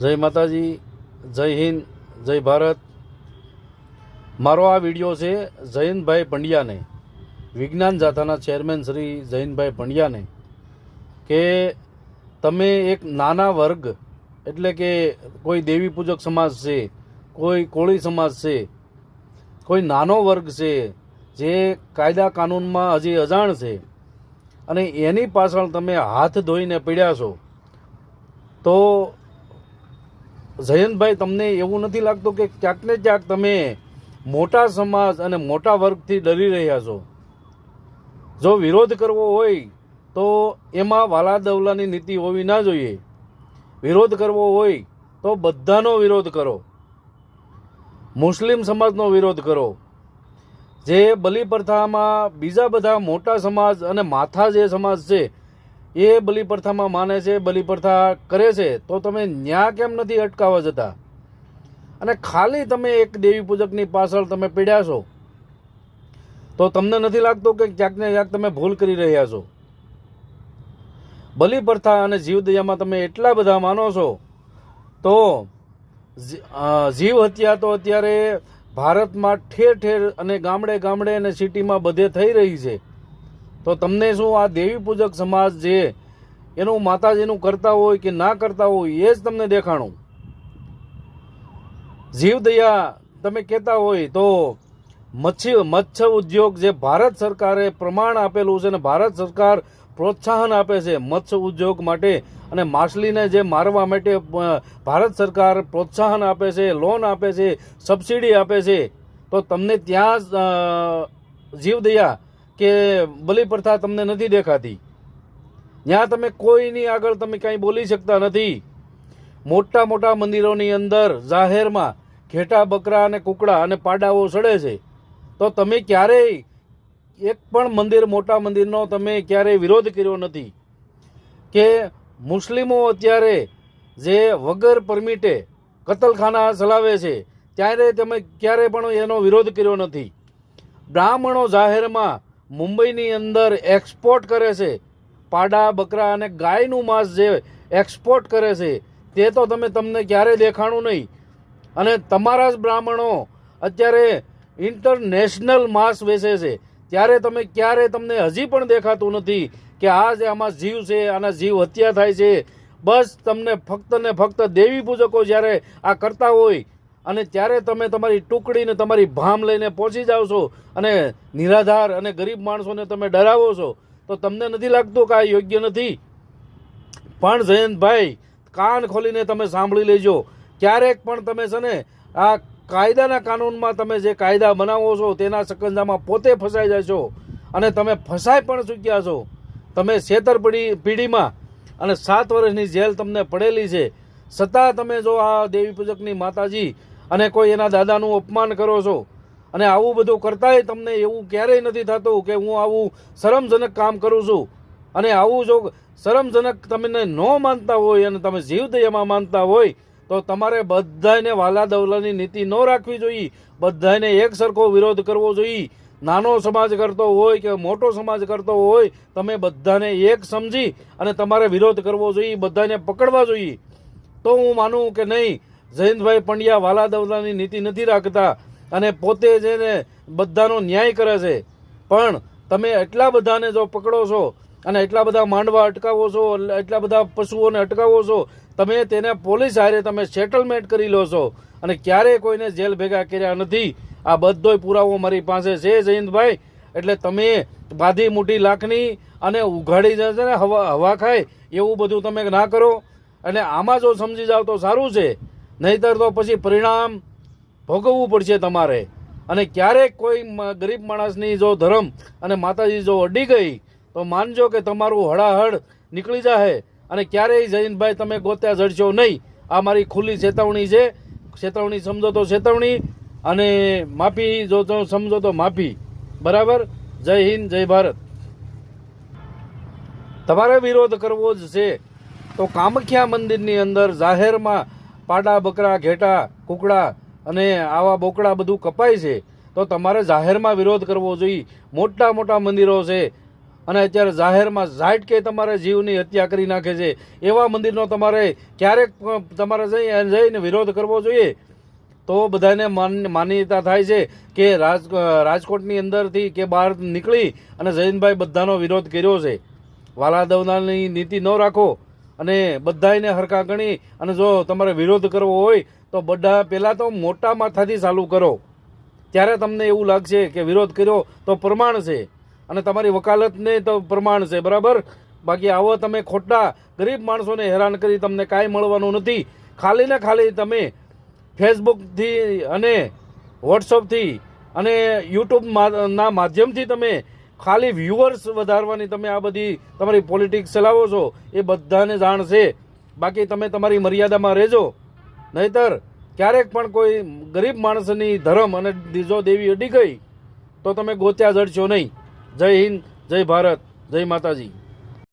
જય માતાજી, જય હિન્દ, જય ભારત. મારો આ વીડિયો છે જયંતભાઈ પંડ્યાને, વિજ્ઞાન જાથાના ચેરમેન શ્રી જયંતભાઈ પંડ્યાને, કે તમે એક નાના વર્ગ, એટલે કે કોઈ દેવી પૂજક સમાજ છે, કોઈ કોળી સમાજ છે, કોઈ નાનો વર્ગ છે, જે કાયદા કાનૂનમાં હજી અજાણ છે, અને એની પાછળ તમે હાથ ધોઈને પીડ્યા છો, તો જયંતભાઈ, તમને એવું નથી લાગતું કે ક્યાંક ને ક્યાંક તમે મોટા સમાજ અને મોટા વર્ગથી ડરી રહ્યા છો? જો વિરોધ કરવો હોય તો એમાં વાલા દવલાની નીતિ હોવી ના જોઈએ. વિરોધ કરવો હોય તો બધાનો વિરોધ કરો. મુસ્લિમ સમાજનો વિરોધ કરો. જે બલિ પ્રથામાં બીજા બધા મોટા સમાજ અને માથા જે સમાજ છે એ બલિ પ્રથામાં માને છે, બલિ પ્રથા કરે છે, તો તમે ન્યા કેમ નથી અટકાવવા જતા? અને ખાલી તમે એક દેવી પૂજકની પાછળ તમે પીડ્યા છો, તો તમને નથી લાગતું કે ક્યાંક ને ક્યાંક તમે ભૂલ કરી રહ્યા છો? બલિ પ્રથા અને જીવદયામાં તમે એટલા બધા માનો છો, તો જીવ હત્યા તો અત્યારે ભારતમાં ઠેર ઠેર અને ગામડે ગામડે અને સિટીમાં બધે થઈ રહી છે. તો તમને શું આ દેવી પૂજક સમાજ જે એનું માતાજીનું કરતા હોય કે ના કરતા હોય, એ જ તમને દેખાણું. જીવદયા તમે કહેતા હોય તો મચ્છી મત્સ્ય ઉદ્યોગ જે ભારત સરકારે પ્રમાણ આપેલું છે અને ભારત સરકાર પ્રોત્સાહન આપે છે મત્સ્ય ઉદ્યોગ માટે અને માછલીને જે મારવા માટે ભારત સરકાર પ્રોત્સાહન આપે છે, લોન આપે છે, સબસિડી આપે છે, તો તમને ત્યાં જીવદયા કે બલિ પ્રથા તમને નથી દેખાતી. ત્યાં તમે કોઈની આગળ તમે કાંઈ બોલી શકતા નથી. મોટા મોટા મંદિરોની અંદર, જાહેરમાં ઘેટા, બકરા અને કુકડા અને પાડાઓ સડે છે. તો તમે ક્યારેય એક પણ મંદિર, મોટા મંદિરનો તમે ક્યારેય વિરોધ કર્યો નથી. કે મુસ્લિમો અત્યારે જે વગર પરમિટે કતલખાના ચલાવે છે, ત્યારે તમે ક્યારે પણ એનો વિરોધ કર્યો નથી. બ્રાહ્મણો જાહેરમાં મુંબઈની અંદર એક્સપોર્ટ કરે છે. પાડા, બકરા અને ગાયનું માંસ જે એક્સપોર્ટ કરે છે, તે તો તમે તમને ક્યારે દેખાણું નહીં. અને તમારા જ બ્રાહ્મણો અત્યારે ઇન્ટરનેશનલ માંસ વેચે છે. ત્યારે તમે ક્યારે તમને હજી પણ દેખાતું નથી કે આ જે આમાં જીવ છે, આના જીવ હત્યા થાય છે. બસ તમને ફક્ત ને ફક્ત દેવી પૂજકો જ્યારે આ કરતા હોય અને ત્યારે તમે તમારી ટુકડીને તમારી ભામ લઈને પહોંચી જાઓ છો અને નિરાધાર અને ગરીબ માણસોને તમે ડરાવો છો, તો તમને નથી લાગતું કે આ યોગ્ય નથી? પણ જયંતભાઈ, કાન ખોલીને તમે સાંભળી લેજો. ક્યારેક પણ તમે છે ને, આ કાયદાના કાનૂનમાં તમે જે કાયદા બનાવો છો, તેના સકંજામાં પોતે ફસાઈ જાય છો. અને તમે ફસાઈ પણ ચૂક્યા છો. તમે છેતરપીડી પીઢીમાં અને સાત વર્ષની જેલ તમને પડેલી છે. છતાં તમે જો આ દેવી પૂજકની માતાજી અને કોઈ એના દાદાનું અપમાન કરો છો? અને આવું બધું કરતાંય તમને એવું ક્યારેય નથી થતું કે હું આવું શરમજનક કામ કરું છું. અને આવું જો શરમજનક તમને ન માનતા હોય અને તમે જીવદયામાં માનતા હોય, તો તમારે બધાને વાલા દવલાની નીતિ ન રાખવી જોઈએ. બધાને એક સરખો વિરોધ કરવો જોઈએ. નાનો સમાજ કરતો હોય કે મોટો સમાજ કરતો હોય, તમે બધાને એક સમજી અને તમારે વિરોધ કરવો જોઈએ, બધાને પકડવા જોઈએ. તો હું માનું કે નહીં જયંતભાઈ પંડ્યા વાલા દવલાની નીતિ નથી રાખતા અને પોતે જેને બધાનો ન્યાય કરે છે. પણ તમે એટલા બધાને જો પકડો છો અને એટલા બધા માંડવા અટકાવો છો, એટલા બધા પશુઓને અટકાવો છો, તમે તેને પોલીસ હારે તમે સેટલમેન્ટ કરી લો છો અને ક્યારેય કોઈને જેલ ભેગા કર્યા નથી. આ બધોય પુરાવો મારી પાસે છે જયંતભાઈ. એટલે તમે બાધી મોટી લાખની અને ઉઘાડી જશે ને હવા હવા ખાય એવું બધું તમે ના કરો. અને આમાં જો સમજી જાવ તો સારું છે. નહીતર તો પછી પરિણામ ભોગવવું પડશે તમારે. અને ક્યારેક કોઈ ગરીબ માણસની જો ધર્મ અને માતાજી જો અડી ગઈ, તો માનજો કે તમારું હળાહળ નીકળી જાહે. અને ક્યારેય જયંતભાઈ તમે ગોત્યા જડશો નહીં. આ મારી ખુલ્લી ચેતવણી છે. ચેતવણી સમજો તો ચેતવણી અને માફી જો સમજો તો માફી. બરાબર? જય હિન્દ, જય ભારત. તમારે વિરોધ કરવો જ છે. તો કામખ્યા મંદિરની અંદર જાહેરમાં પાડા, બકરા, ઘેટા, કુકડા અને આવા બોકડા બધું કપાય છે, તો તમારે જાહેરમાં વિરોધ કરવો જોઈએ. મોટા મોટા મંદિરો છે અને અત્યારે જાહેરમાં ઝાટ કે તમારે જીવની હત્યા કરી નાખે છે. એવા મંદિરનો તમારે ક્યારેક તમારે જઈ જઈને વિરોધ કરવો જોઈએ. તો બધાને માન- માન્યતા થાય છે કે રાજ રાજકોટની અંદરથી કે બહાર નીકળી અને જૈનભાઈ બધાનો વિરોધ કર્યો છે. વાલાદવનાની નીતિ ન રાખો. અને બધાને હરખા ગણી અને જો તમારે વિરોધ કરવો હોય તો બધા પહેલાં તો મોટા માથાથી ચાલુ કરો. ત્યારે તમને એવું લાગશે કે વિરોધ કર્યો તો પ્રમાણ છે. અને તમારી વકાલતને તો પ્રમાણ છે, બરાબર? બાકી આવો તમે ખોટા ગરીબ માણસોને હેરાન કરી તમને કાંઈ મળવાનું નથી. ખાલી ને ખાલી તમે ફેસબુકથી અને વોટ્સઅપથી અને યુટ્યુબ ના માધ્યમથી તમે ખાલી વ્યુઅર્સ વધારવાની તમે આ બધી તમારી પોલિટિક્સ ચલાવો છો, એ બધાને જાણ છે બાકી તમે તમારી મર્યાદામાં રહેજો. નહીતર ક્યારેક પણ કોઈ ગરીબ માણસની ધર્મ અને દીજો દેવી અડી ગઈ, તો તમે ગોત્યા જડશો નહીં. જય હિન્દ, જય ભારત, જય માતાજી.